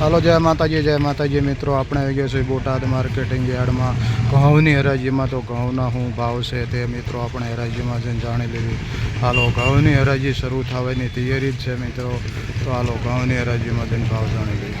હાલો, જય માતાજી જય માતાજી મિત્રો. આપણે આવી ગયા છીએ બોટાદ માર્કેટિંગ યાર્ડમાં. ઘઉંની હરાજીમાં તો ઘઉંના શું ભાવ છે તે મિત્રો આપણે હરાજીમાં જઈને જાણી લેવી. હાલો, ઘઉંની હરાજી શરૂ થવાની તૈયારી જ છે મિત્રો. તો હાલો, ઘઉંની હરાજીમાં જઈને ભાવ જાણી લઈએ.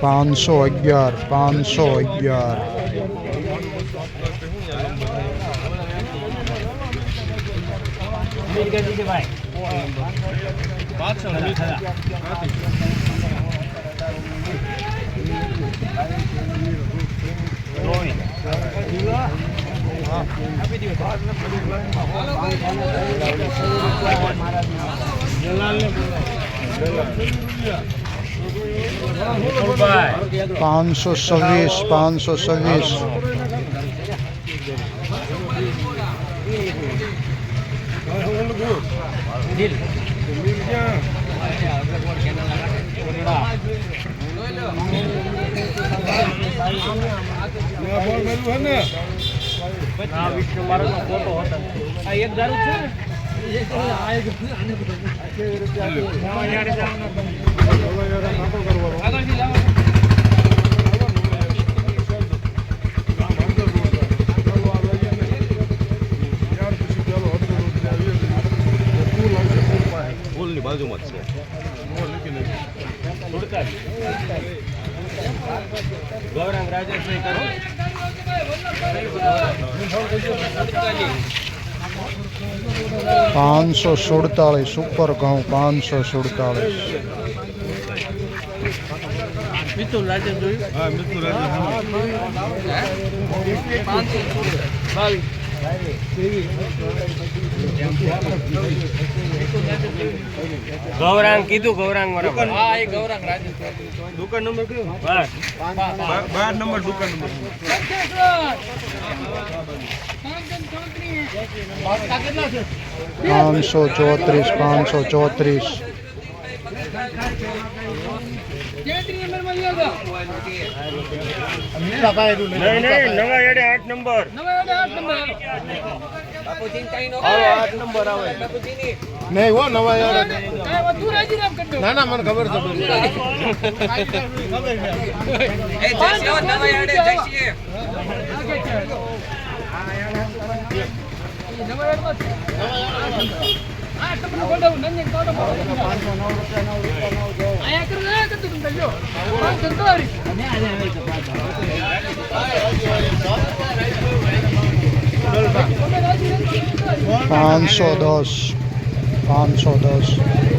પાંચસો અગિયાર. પાંચસો અગિયાર. પાંચસો પાંચસો છવ્વીસ પાંચસો છવ્વીસ. પુલની બાજુમાં જ છે ગૌરાંગ રાજેશભાઈ પાંચસો સુડતાલીસ ઉપર ઘઉં પાંચસો. સુડતાલીસ રાજેશ ગૌરાંગ કીધું ગૌરાંગ બરાબર હા એ ગૌરાંગ રાજેશ દુકાન નંબર કયો બાર- બાર નંબર દુકાન નંબર પાંચસો ચોત્રીસ પાંચસો ચોત્રીસ. નવા એડે આઠ નંબર. હાલો આઠ નંબર આવે. નહીં હો નવા યાર ના ના મને ખબર છે? પાંચસો દસ. પાંચસો દસ.